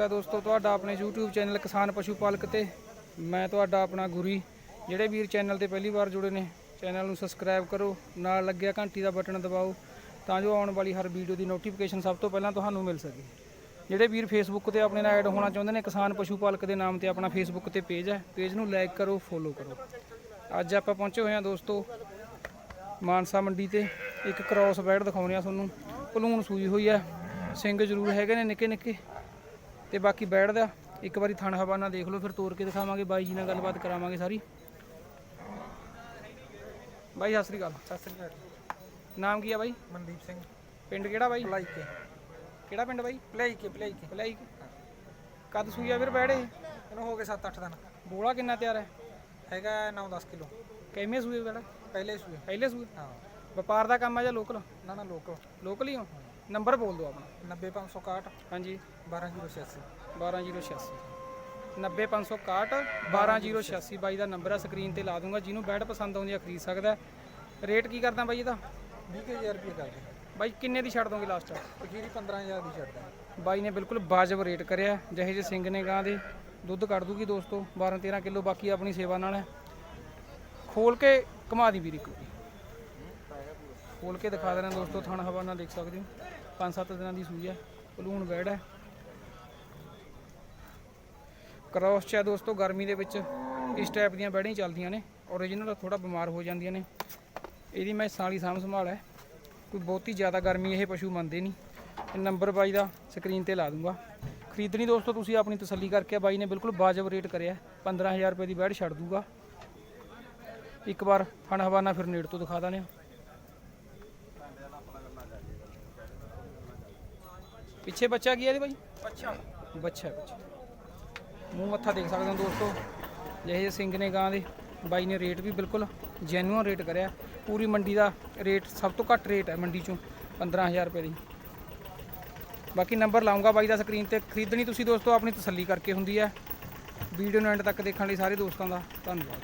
ਸਵਾਗਤ ਹੈ ਦੋਸਤੋ, ਤੁਹਾਡਾ ਆਪਣੇ YouTube ਚੈਨਲ ਕਿਸਾਨ ਪਸ਼ੂ ਪਾਲਕ ਤੇ ਮੈਂ ਤੁਹਾਡਾ ਆਪਣਾ ਗੁਰੀ। ਜਿਹੜੇ ਵੀਰ ਚੈਨਲ ਤੇ ਪਹਿਲੀ ਵਾਰ ਜੁੜੇ ਨੇ, ਚੈਨਲ ਨੂੰ ਸਬਸਕ੍ਰਾਈਬ ਕਰੋ, ਨਾਲ ਲੱਗਿਆ ਘੰਟੀ ਦਾ ਬਟਨ ਦਬਾਓ, ਤਾਂ ਜੋ ਆਉਣ ਵਾਲੀ ਹਰ ਵੀਡੀਓ ਦੀ ਨੋਟੀਫਿਕੇਸ਼ਨ ਸਭ ਤੋਂ ਪਹਿਲਾਂ ਤੁਹਾਨੂੰ ਮਿਲ ਸਕੇ। ਜਿਹੜੇ ਵੀਰ ਫੇਸਬੁੱਕ ਤੇ ਆਪਣੇ ਨਾਲ ਐਡ ਹੋਣਾ ਚਾਹੁੰਦੇ ਨੇ, ਕਿਸਾਨ ਪਸ਼ੂ ਪਾਲਕ ਦੇ ਨਾਮ ਤੇ ਆਪਣਾ ਫੇਸਬੁੱਕ ਤੇ ਪੇਜ ਹੈ ਪੇਜ ਨੂੰ ਲਾਈਕ ਕਰੋ ਫੋਲੋ ਕਰੋ। ਅੱਜ ਆਪਾਂ ਪਹੁੰਚੇ ਹੋਏ ਹਾਂ ਦੋਸਤੋ, ਮਾਨਸਾ ਮੰਡੀ ਤੇ। ਇੱਕ ਕ੍ਰਾਸ ਬੈਡ ਦਿਖਾਉਣੇ ਆ ਤੁਹਾਨੂੰ। ਭਲੂਣ ਸੂਈ ਹੋਈ ਹੈ। ਸਿੰਘ ਜ਼ਰੂਰ ਹੈਗੇ ਨੇ ਨਿੱਕੇ ਨਿੱਕੇ ਤੇ ਬਾਕੀ ਬੈਡ ਦਾ ਇੱਕ ਵਾਰੀ ਥਣ ਹਵਾਨਾ ਦੇਖ ਲਓ ਫਿਰ ਤੋੜ ਕੇ ਦਿਖਾਵਾਂਗੇ ਬਾਈ ਜੀ ਨਾਲ ਗੱਲਬਾਤ ਕਰਾਵਾਂਗੇ ਸਾਰੀ। ਬਾਈ ਸਤਿ ਸ੍ਰੀ ਅਕਾਲ। ਸਤਿ ਸ੍ਰੀ ਅਕਾਲ ਨਾਮ ਕੀ ਆ ਬਾਈ? ਮਨਦੀਪ ਸਿੰਘ। ਪਿੰਡ ਕਿਹੜਾ ਬਾਈ? ਭਲਾਈ ਕੇ ਕਿਹੜਾ ਪਿੰਡ ਬਾਈ? ਭਲਾਈ ਕੇ ਭਲਾਈ ਕੇ ਭਲਾਈ ਕਦ ਸੂਈ ਆ ਫਿਰ ਬੈੜ ਇਹ ਇਹਨੂੰ ਹੋ ਗਏ 7-8 ਦਿਨ। ਬੋਲਾ ਕਿੰਨਾ ਤਿਆਰ ਹੈ? ਹੈਗਾ 9-10 ਕਿਲੋ। ਕਿਵੇਂ ਸੂਏ ਬੈੜ ਪਹਿਲੇ ਸੂਏ। ਪਹਿਲੇ ਸੂਏ? ਹਾਂ। ਵਪਾਰ ਦਾ ਕੰਮ ਆ ਜਾਂ ਲੋਕਲ ਨਾ ਨਾ ਲੋਕ ਲੋਕਲ ਹੀ? ਹੋ। ਨੰਬਰ ਬੋਲ ਦਿਓ ਆਪਣਾ। 90561 ਹਾਂਜੀ। 12086 12086 90561 12086 ਬਾਈ ਦਾ ਨੰਬਰ ਆ ਸਕਰੀਨ ਤੇ ਲਾ ਦੂੰਗਾ। ਜਿਹਨੂੰ ਬੈਡ ਪਸੰਦ ਆਉਂਦੀ ਆ ਖਰੀਦ ਸਕਦਾ। ਰੇਟ ਕੀ ਕਰਦਾ ਬਾਈ ਇਹਦਾ? 20000 ਰੁਪਏ ਕਰਦੇ। ਬਾਈ ਕਿੰਨੇ ਦੀ ਛੱਡ ਦੋਗੇ ਲਾਸਟ ਪਖੀਰੀ 15000 ਦੀ ਛੱਡਦਾ ਬਾਈ ਨੇ ਬਿਲਕੁਲ ਵਾਜਬ ਰੇਟ ਕਰਿਆ। ਜਿਹੇ ਜਿਹੇ ਸਿੰਘ ਨੇ ਗਾਂ ਦੇ ਦੁੱਧ ਕੱਢ ਦੂਗੀ ਦੋਸਤੋ। 12 13 ਕਿਲੋ ਬਾਕੀ ਆਪਣੀ ਸੇਵਾ ਨਾਲ ਹੈ। ਖੋਲ ਕੇ ਕਮਾ ਦੀ ਵੀਰ ਵਾਰੀ। ਖੋਲ ਕੇ ਦਿਖਾ ਦੇਣਾ ਦੋਸਤੋ, ਥਣ ਹਵਾ ਨਾਲ ਦੇਖ ਸਕਦੇ ਹੋ। ਪੰਜ ਸੱਤ ਦਿਨਾਂ ਦੀ ਸੂਈ ਹੈ ਪਲੂਣ ਬੈੜ ਹੈ। ਕ੍ਰਾਸ ਚ ਹੈ ਦੋਸਤੋ, ਗਰਮੀ ਦੇ ਵਿੱਚ ਇਸ ਟਾਈਪ ਦੀਆਂ ਬੈੜਾਂ ਹੀ ਚੱਲਦੀਆਂ ਨੇ ਓਰੀਜਨਲ ਥੋੜਾ ਬਿਮਾਰ ਹੋ ਜਾਂਦੀਆਂ ਨੇ। ਇਹਦੀ ਮੈਂ ਸਾਲੀ ਸਾਂਭ ਸੰਭਾਲ ਹੈ। ਕੋਈ ਬਹੁਤੀ ਜ਼ਿਆਦਾ ਗਰਮੀ ਇਹ ਪਸ਼ੂ ਮੰਨਦੇ ਨਹੀਂ। ਨੰਬਰ ਬਾਈ ਦਾ ਸਕਰੀਨ ਤੇ ਲਾ ਦੂੰਗਾ। ਖਰੀਦਣੀ ਦੋਸਤੋ, ਤੁਸੀਂ ਆਪਣੀ ਤਸੱਲੀ ਕਰਕੇ ਬਾਈ ਨੇ ਬਿਲਕੁਲ ਵਾਜਬ ਰੇਟ ਕਰਿਆ 15000 ਰੁਪਏ ਦੀ ਬੈੜ ਛੱਡ ਦੂਗਾ। ਇੱਕ ਵਾਰ ਫਣ ਹਵਾਨਾ ਫਿਰ ਨੇੜ ਤੋਂ ਦਿਖਾ ਦਾਂ ਪਿੱਛੇ ਬੱਚਾ ਕੀ ਹੈ ਇਹਦੇ ਬਾਈ? ਬੱਚਾ। ਹੈ ਬੱਚਾ। ਮੂੰਹ ਮੱਥਾ ਦੇਖ ਸਕਦੇ ਹੋ ਦੋਸਤੋ। ਜਿਹੇ ਸਿੰਘ ਨੇ ਗਾਂ ਦੇ ਬਾਈ ਨੇ ਰੇਟ ਵੀ ਬਿਲਕੁਲ ਜੈਨੂਅਨ ਰੇਟ ਕਰਿਆ। ਪੂਰੀ ਮੰਡੀ ਦਾ ਰੇਟ ਸਭ ਤੋਂ ਘੱਟ ਰੇਟ ਹੈ ਮੰਡੀ ਚੋਂ 15000 ਰੁਪਏ ਦੀ। ਬਾਕੀ ਨੰਬਰ ਲਾਉਂਗਾ ਬਾਈ ਦਾ ਸਕਰੀਨ ਤੇ। ਖਰੀਦਣੀ ਤੁਸੀਂ ਦੋਸਤੋ ਆਪਣੀ ਤਸੱਲੀ ਕਰਕੇ ਹੁੰਦੀ ਹੈ। ਵੀਡੀਓ ਨੂੰ ਐਂਡ ਤੱਕ ਦੇਖਣ ਲਈ ਸਾਰੇ ਦੋਸਤਾਂ ਦਾ ਧੰਨਵਾਦ।